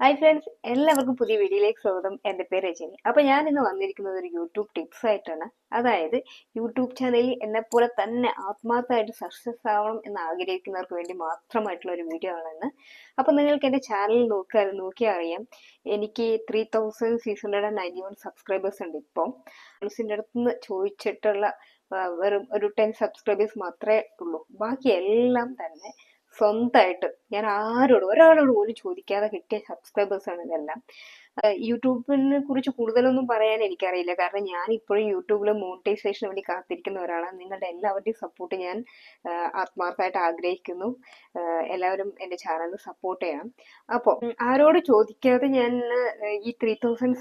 Hi friends എല്ലാവർക്കും പുതിയ വീഡിയോയിലേക്ക് സ്വാഗതം. എന്റെ പേര് രജനി. അപ്പോൾ ഞാൻ ഇന്ന് വന്നിരിക്കുന്നത് ഒരു യൂട്യൂബ് ടിപ്സ് ആയിട്ടാണ്. അതായത് യൂട്യൂബ് ചാനലിൽ എന്നെപ്പോലെ തന്നെ ആത്മാർത്ഥമായിട്ട് സക്സസ് ആവണം എന്ന് ആഗ്രഹിക്കുന്നവർക്ക് വേണ്ടി മാത്രമായിട്ടുള്ള ഒരു വീഡിയോ ആണെന്ന് അപ്പോൾ നിങ്ങൾക്ക് എന്റെ ചാനൽ നോക്കിയാൽ നോക്കിയാൽ അറിയാം. എനിക്ക് three thousand six hundred and ninety one subscribers ഉണ്ട് ഇപ്പോൾ ഫ്രണ്ട്സിന്റെ അടുത്ത് നിന്ന് ചോദിച്ചിട്ടുള്ള വെറും ഒരു ടെൻ സബ്സ്ക്രൈബേഴ്സ് മാത്രമേ ഉള്ളൂ. ബാക്കി എല്ലാം തന്നെ സ്വന്തമായിട്ട് ഞാൻ ആരോടും ഒരാളോട് പോലും ചോദിക്കാതെ കിട്ടിയ സബ്സ്ക്രൈബേഴ്സ് ആണ് ഇതെല്ലാം. യൂട്യൂബിനെ കുറിച്ച് കൂടുതലൊന്നും പറയാൻ എനിക്കറിയില്ല. കാരണം ഞാൻ ഇപ്പോഴും യൂട്യൂബിൽ മോണിറ്റൈസേഷന് വേണ്ടി കാത്തിരിക്കുന്ന ഒരാളാണ്. നിങ്ങളുടെ എല്ലാവരുടെയും സപ്പോർട്ട് ഞാൻ ആത്മാർത്ഥമായിട്ട് ആഗ്രഹിക്കുന്നു. എല്ലാവരും എന്റെ ചാനൽ സപ്പോർട്ട് ചെയ്യണം. അപ്പോൾ ആരോട് ചോദിക്കാതെ ഞാൻ ഈ three thousand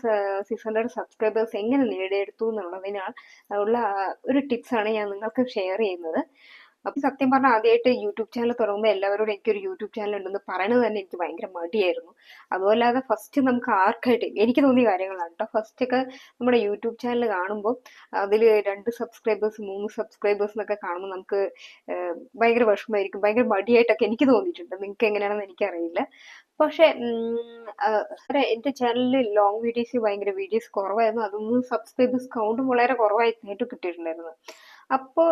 six hundred subscribers എങ്ങനെ നേടിയെടുത്തു എന്നുള്ളതിനാൽ ഉള്ള ഒരു ടിപ്സാണ് ഞാൻ നിങ്ങൾക്ക് ഷെയർ ചെയ്യുന്നത്. അപ്പൊ സത്യം പറഞ്ഞാൽ ആദ്യമായിട്ട് യൂട്യൂബ് ചാനൽ തുടങ്ങുമ്പോൾ എല്ലാവരോടും എനിക്കൊരു യൂട്യൂബ് ചാനൽ ഉണ്ടെന്ന് പറയുന്നത് തന്നെ എനിക്ക് ഭയങ്കര മടിയായിരുന്നു. അതുപോലെ ഫസ്റ്റ് നമുക്ക് ആർക്കായിട്ട് എനിക്ക് തോന്നിയ കാര്യങ്ങളാണ് കേട്ടോ ഫസ്റ്റ് ഒക്കെ നമ്മുടെ യൂട്യൂബ് ചാനൽ കാണുമ്പോൾ അതിൽ രണ്ട് സബ്സ്ക്രൈബേഴ്സ് മൂന്ന് സബ്സ്ക്രൈബേഴ്സ് എന്നൊക്കെ കാണുമ്പോൾ നമുക്ക് ഭയങ്കര വിഷമമായിരിക്കും. ഭയങ്കര മടിയായിട്ടൊക്കെ എനിക്ക് തോന്നിയിട്ടുണ്ട്. നിങ്ങൾക്ക് എങ്ങനെയാണെന്ന് എനിക്കറിയില്ല. പക്ഷെ എന്റെ ചാനലിൽ ലോങ് വീഡിയോസ് ഭയങ്കര വീഡിയോസ് കുറവായിരുന്നു. അതൊന്നും സബ്സ്ക്രൈബേഴ്സ് കൗണ്ടും വളരെ കുറവായിട്ട് കിട്ടിയിട്ടുണ്ടായിരുന്നു. അപ്പോൾ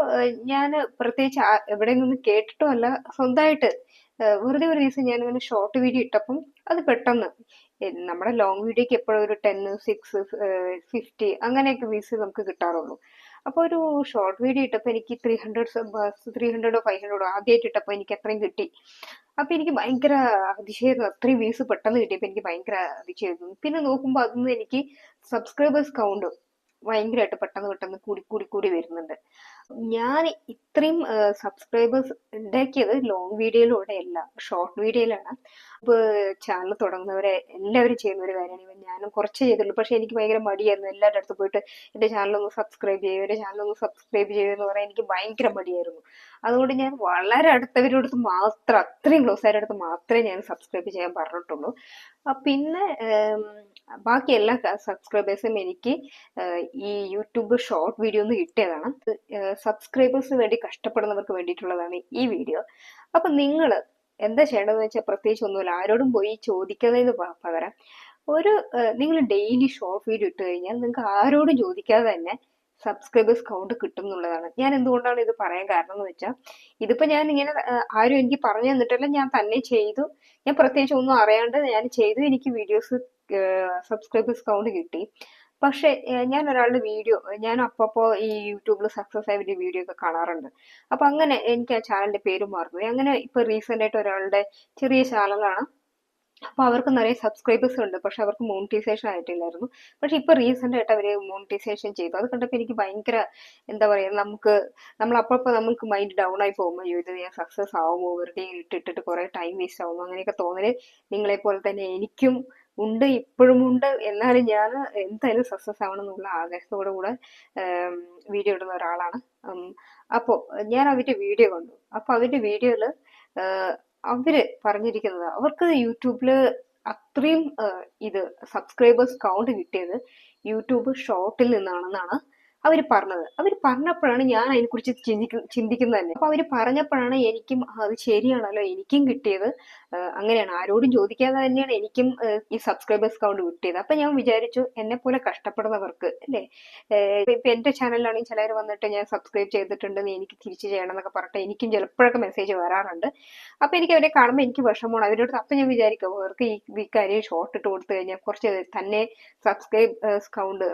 ഞാൻ പ്രത്യേകിച്ച് എവിടെ നിന്ന് കേട്ടിട്ടുമല്ല. സ്വന്തമായിട്ട് വെറുതെ ഒരു ദിവസം ഞാൻ ഇങ്ങനെ ഷോർട്ട് വീഡിയോ ഇട്ടപ്പം അത് പെട്ടെന്ന് നമ്മുടെ ലോങ് വീഡിയോക്ക് എപ്പോഴും ഒരു ടെൻ സിക്സ് ഫിഫ്റ്റി അങ്ങനെയൊക്കെ വ്യൂസ് നമുക്ക് കിട്ടാറുള്ളൂ. അപ്പോൾ ഒരു ഷോർട്ട് വീഡിയോ ഇട്ടപ്പോൾ എനിക്ക് ത്രീ ഹൺഡ്രഡ് ത്രീ ഹൺഡ്രഡോ ഫൈവ് ഹൺഡ്രഡോ ആദ്യമായിട്ട് ഇട്ടപ്പോൾ എനിക്ക് അത്രയും കിട്ടി. അപ്പൊ എനിക്ക് ഭയങ്കര അതിശയം അത്രയും വീസ് പെട്ടെന്ന് കിട്ടിയപ്പോൾ എനിക്ക് ഭയങ്കര അതിശയമായിരുന്നു. പിന്നെ നോക്കുമ്പോൾ അതൊന്നും എനിക്ക് സബ്സ്ക്രൈബേഴ്സ് കൗണ്ട് ഭയങ്കരമായിട്ട് പെട്ടെന്ന് പെട്ടെന്ന് കൂടി കൂടി കൂടി വരുന്നുണ്ട്. ഞാൻ ഇത്രയും സബ്സ്ക്രൈബേഴ്സ് ഉണ്ടാക്കിയത് ലോങ് വീഡിയോയിലൂടെ അല്ല ഷോർട്ട് വീഡിയോയിലാണ് അപ്പോൾ ചാനൽ തുടങ്ങുന്നവരെ എല്ലാവരും ചെയ്യുന്ന ഒരു കാര്യമാണ് ഞാനും കുറച്ച് ചെയ്തുള്ളൂ. പക്ഷെ എനിക്ക് ഭയങ്കര മടിയായിരുന്നു. എല്ലാവരുടെ അടുത്ത് പോയിട്ട് എന്റെ ചാനൽ ഒന്ന് സബ്സ്ക്രൈബ് ചെയ്യൂ എന്റെ ചാനൽ ഒന്ന് സബ്സ്ക്രൈബ് ചെയ്യൂ എന്ന് പറയാൻ എനിക്ക് ഭയങ്കര മടിയായിരുന്നു. അതുകൊണ്ട് ഞാൻ വളരെ അടുത്തവരുടെ അടുത്ത് മാത്രം അത്രയും ക്ലോസ് ആയിട്ട് അടുത്ത് മാത്രമേ ഞാൻ സബ്സ്ക്രൈബ് ചെയ്യാൻ പറഞ്ഞിട്ടുള്ളൂ. പിന്നെ ബാക്കി എല്ലാ സബ്സ്ക്രൈബേഴ്സും എനിക്ക് ഈ യൂട്യൂബ് ഷോർട്ട് വീഡിയോ ഒന്ന് കിട്ടിയതാണ്. സബ്സ്ക്രൈബേഴ്സിന് വേണ്ടി കഷ്ടപ്പെടുന്നവർക്ക് വേണ്ടിയിട്ടുള്ളതാണ് ഈ വീഡിയോ അപ്പൊ നിങ്ങൾ എന്താ ചെയ്യേണ്ടതെന്ന് വെച്ചാൽ പ്രത്യേകിച്ച് ഒന്നുമില്ല. ആരോടും പോയി ചോദിക്കുന്നതിന് പകരം ഒരു നിങ്ങൾ ഡെയിലി ഷോർട്ട് വീഡിയോ ഇട്ട് കഴിഞ്ഞാൽ നിങ്ങൾക്ക് ആരോടും ചോദിക്കാതെ തന്നെ സബ്സ്ക്രൈബേഴ്സ് കൗണ്ട് കിട്ടും എന്നുള്ളതാണ് ഞാൻ എന്തുകൊണ്ടാണ് ഇത് പറയാൻ കാരണം എന്ന് വെച്ചാൽ ഇതിപ്പോൾ ഞാൻ ഇങ്ങനെ ആരും എനിക്ക് പറഞ്ഞു തന്നിട്ടില്ല. ഞാൻ തന്നെ ചെയ്തു. ഞാൻ പ്രത്യേകിച്ച് ഒന്നും അറിയാണ്ട് ഞാൻ ചെയ്തു. എനിക്ക് വീഡിയോസ് സബ്സ്ക്രൈബേഴ്സ് കൗണ്ട് കിട്ടി. പക്ഷേ ഞാൻ ഒരാളുടെ വീഡിയോ ഞാൻ അപ്പപ്പോ ഈ യൂട്യൂബിൽ സക്സസ് ആയ വീഡിയോ ഒക്കെ കാണാറുണ്ട്. അപ്പൊ അങ്ങനെ എനിക്ക് ആ ചാനലിന്റെ പേര് മറന്നു അങ്ങനെ ഇപ്പൊ റീസെന്റ് ആയിട്ട് ഒരാളുടെ ചെറിയ ചാനലാണ് അപ്പൊ അവർക്ക് നിറയെ സബ്സ്ക്രൈബേഴ്സ് ഉണ്ട്. പക്ഷെ അവർക്ക് മോണിറ്റൈസേഷൻ ആയിട്ടില്ലായിരുന്നു. പക്ഷെ ഇപ്പൊ റീസെന്റ് ആയിട്ട് അവർ മോണിറ്റൈസേഷൻ ചെയ്തു. അത് കണ്ടപ്പോൾ എനിക്ക് ഭയങ്കര എന്താ പറയാ നമുക്ക് നമ്മൾ അപ്പപ്പോ നമുക്ക് മൈൻഡ് ഡൗൺ ആയി പോകുമ്പോൾ അയ്യോ ഇത് ഞാൻ സക്സസ് ആവുമോ? വെറുതെ ഇട്ടിട്ടിട്ട് കുറേ ടൈം വേസ്റ്റ് ആവുമോ? അങ്ങനെയൊക്കെ തോന്നൽ നിങ്ങളെ പോലെ തന്നെ എനിക്കും ഉണ്ട് ഇപ്പോഴും ഉണ്ട്. എന്നാലും ഞാൻ എന്തായാലും സക്സസ് ആവണം എന്നുള്ള ആഗ്രഹത്തോടു കൂടെ വീഡിയോ ഇടുന്ന ഒരാളാണ്. അപ്പോൾ അപ്പോ ഞാൻ അവരുടെ വീഡിയോ കണ്ടു. അപ്പൊ അവരുടെ വീഡിയോയിൽ അവർ പറഞ്ഞിരിക്കുന്നത് അവർക്ക് യൂട്യൂബിൽ അത്രയും ഇത് സബ്സ്ക്രൈബേഴ്സ് കൗണ്ട് കിട്ടിയത് യൂട്യൂബ് ഷോർട്ടിൽ നിന്നാണെന്നാണ് അവർ പറഞ്ഞത്. അവർ പറഞ്ഞപ്പോഴാണ് ഞാൻ അതിനെക്കുറിച്ച് ചിന്തിക്ക ചിന്തിക്കുന്നത് തന്നെ അപ്പൊ അവർ പറഞ്ഞപ്പോഴാണ് എനിക്കും അത് ശരിയാണല്ലോ എനിക്കും കിട്ടിയത്. അങ്ങനെയാണ്. ആരോടും ചോദിക്കാതെ തന്നെയാണ് എനിക്കും ഈ സബ്സ്ക്രൈബേഴ്സ് കൗണ്ട് കിട്ടിയത്. അപ്പൊ ഞാൻ വിചാരിച്ചു എന്നെ പോലെ കഷ്ടപ്പെടുന്നവർക്ക് അല്ലേ? ഇപ്പൊ എന്റെ ചാനലിലാണെങ്കിൽ ചിലർ വന്നിട്ട് ഞാൻ സബ്സ്ക്രൈബ് ചെയ്തിട്ടുണ്ട് നീ എനിക്ക് തിരിച്ചു ചെയ്യണം എന്നൊക്കെ പറഞ്ഞിട്ട് എനിക്കും ചിലപ്പോഴൊക്കെ മെസ്സേജ് വരാറുണ്ട്. അപ്പൊ എനിക്ക് അവരെ കാണുമ്പോൾ എനിക്ക് വിഷമമാണ്. അവരോട് അപ്പൊ ഞാൻ വിചാരിക്കും അവർക്ക് ഈ ഈ കാര്യം ഷോർട്ട് ഇട്ട് കൊടുത്തു കഴിഞ്ഞാൽ കുറച്ച് തന്നെ സബ്സ്ക്രൈബ് കൗണ്ട്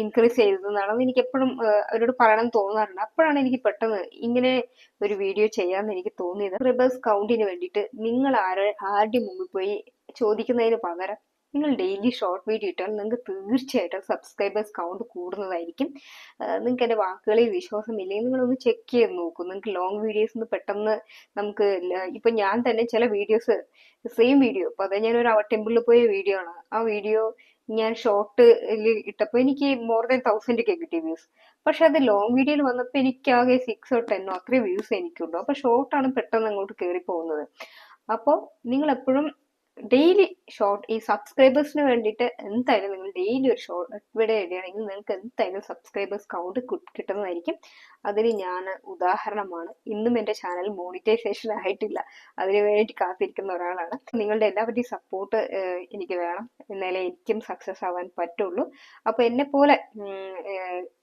ഇൻക്രീസ് ചെയ്തതെന്നാണെന്ന് എനിക്ക് എപ്പോഴും അവരോട് പറയണം തോന്നാറുണ്ട്. അപ്പോഴാണ് എനിക്ക് പെട്ടെന്ന് ഇങ്ങനെ ഒരു വീഡിയോ ചെയ്യാമെന്ന് എനിക്ക് തോന്നിയത്. സബ്സ്ക്രൈബേഴ്സ് കൗണ്ടിന് വേണ്ടിയിട്ട് നിങ്ങൾ ആരെ ആരുടെ മുമ്പിൽ പോയി ചോദിക്കുന്നതിന് പകരം നിങ്ങൾ ഡെയിലി ഷോർട്ട് വീഡിയോ ഇട്ടാൽ നിങ്ങൾക്ക് തീർച്ചയായിട്ടും സബ്സ്ക്രൈബേഴ്സ് കൗണ്ട് കൂടുന്നതായിരിക്കും. നിങ്ങൾക്ക് എന്റെ വാക്കുകളിൽ വിശ്വാസം ഇല്ലെങ്കിൽ നിങ്ങളൊന്ന് ചെക്ക് ചെയ്ത് നോക്കൂ. നിങ്ങൾക്ക് ലോങ് വീഡിയോസ് ഒന്ന് പെട്ടെന്ന് നമുക്ക് ഇപ്പം ഞാൻ തന്നെ ചില വീഡിയോസ് സെയിം വീഡിയോ ഇപ്പോൾ അത് ഞാനൊരു ടെമ്പിളിൽ പോയ വീഡിയോ ആണ്. ആ വീഡിയോ ഞാൻ ഷോർട്ട് ഇട്ടപ്പോൾ എനിക്ക് മോർ ദാൻ തൗസൻഡ് ഒക്കെ കിട്ടി വ്യൂസ് പക്ഷെ അത് ലോങ് വീഡിയോയിൽ വന്നപ്പോൾ എനിക്ക് ആകെ സിക്സോ ടെന്നോ അത്രയും വ്യൂസ് എനിക്കുള്ളൂ. അപ്പൊ ഷോർട്ടാണ് പെട്ടെന്ന് അങ്ങോട്ട് കയറി പോകുന്നത് അപ്പോൾ നിങ്ങൾ എപ്പോഴും ഡെയിലി ഷോർട്ട് ഈ സബ്സ്ക്രൈബേഴ്സിന് വേണ്ടിയിട്ട് എന്തായാലും നിങ്ങൾ ഡെയിലി ഒരു ഷോർട്ട് വീഡിയോ ഇടുകയാണെങ്കിൽ നിങ്ങൾക്ക് എന്തായാലും സബ്സ്ക്രൈബേഴ്സ് കൗണ്ട് കിട്ടുന്നതായിരിക്കും. അതിന് ഞാൻ ഉദാഹരണമാണ്. ഇന്നും എന്റെ ചാനൽ മോണിറ്റൈസേഷൻ ആയിട്ടില്ല. അതിനു വേണ്ടി കാത്തിരിക്കുന്ന ഒരാളാണ്. നിങ്ങളുടെ എല്ലാവരുടെയും സപ്പോർട്ട് എനിക്ക് വേണം. എന്നാലേ എനിക്കും സക്സസ് ആവാൻ പറ്റുള്ളൂ. അപ്പോൾ എന്നെ പോലെ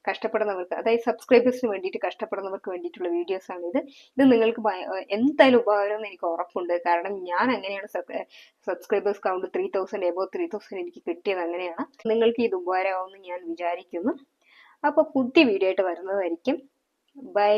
കഷ്ടപ്പെടുന്നവർക്ക് അതായത് സബ്സ്ക്രൈബേഴ്സിന് വേണ്ടിയിട്ട് കഷ്ടപ്പെടുന്നവർക്ക് വേണ്ടിയിട്ടുള്ള വീഡിയോസ് ആണ് ഇത്. ഇത് നിങ്ങൾക്ക് എന്തായാലും ഉപകാരം എന്ന് എനിക്ക് ഉറപ്പുണ്ട്. കാരണം ഞാൻ അങ്ങനെയാണ് subscribers count three thousand above three thousand എനിക്ക് കിട്ടിയത് അങ്ങനെയാണ്. നിങ്ങൾക്ക് ഇത് ഉപകാരമാവുമെന്ന് ഞാൻ വിചാരിക്കുന്നു. അപ്പോൾ പുതിയ വീഡിയോ ആയിട്ട് വരുന്നതായിരിക്കും. ബൈ